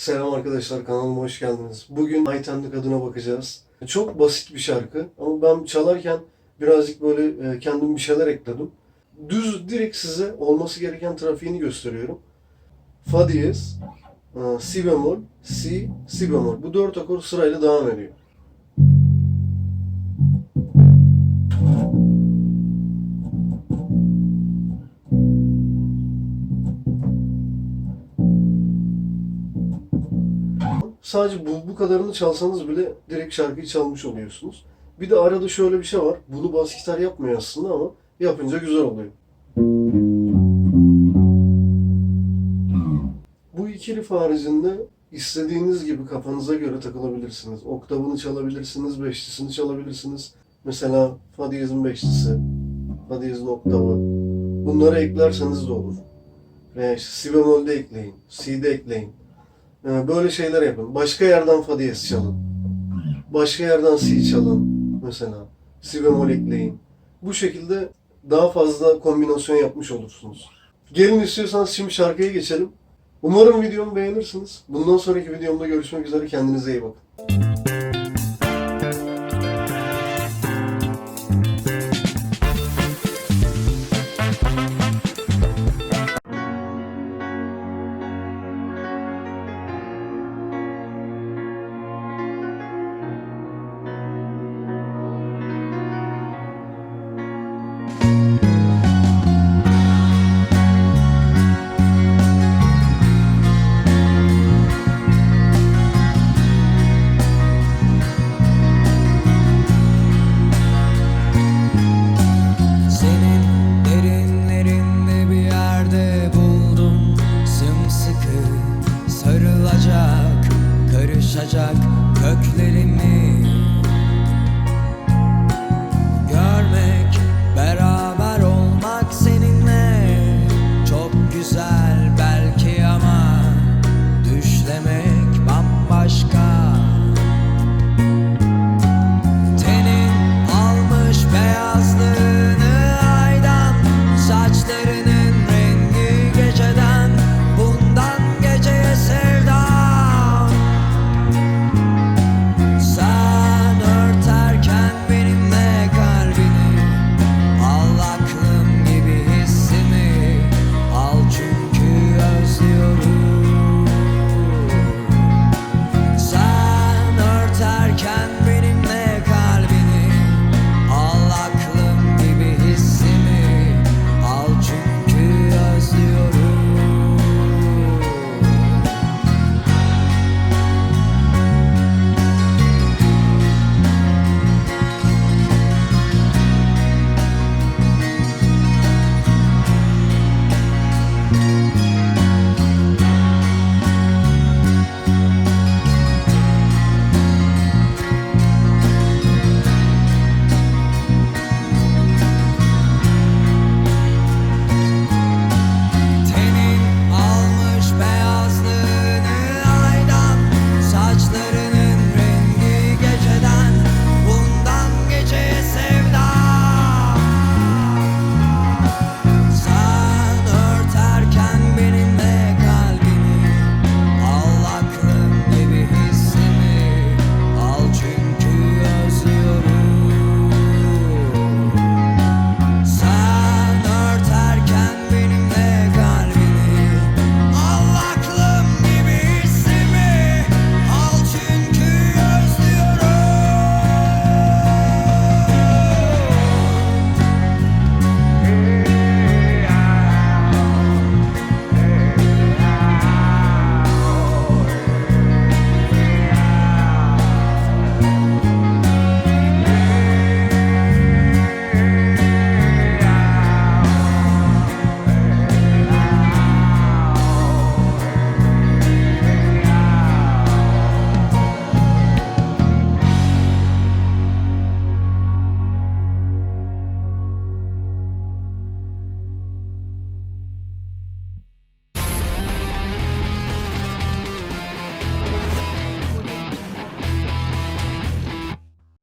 Selam arkadaşlar kanalıma hoş geldiniz. Bugün Aytenli Kadın'a bakacağız. Çok basit bir şarkı ama ben çalarken birazcık böyle e, kendim bir şeyler ekledim. Düz direkt size olması gereken trafiğini gösteriyorum. Fa diyez, e, si bemol, si, si bemol. Bu dört akor sırayla devam ediyor. Sadece bu, bu kadarını çalsanız bile direkt şarkıyı çalmış oluyorsunuz. Bir de arada şöyle bir şey var. Bunu bas gitar yapmıyor aslında ama yapınca güzel oluyor. Bu iki riff haricinde istediğiniz gibi kafanıza göre takılabilirsiniz. Oktavını çalabilirsiniz, beşlisini çalabilirsiniz. Mesela fa diyezin beşlisi, fa diyezin oktavı. Bunları eklerseniz de olur. Veya işte si bemolde ekleyin, si'de ekleyin. Ee, Böyle şeyler yapın. Başka yerden fa diyez çalın. Başka yerden si çalın mesela. Si bemol ekleyin. Bu şekilde daha fazla kombinasyon yapmış olursunuz. Gelin istiyorsanız şimdi şarkıya geçelim. Umarım videomu beğenirsiniz. Bundan sonraki videomda görüşmek üzere. Kendinize iyi bakın.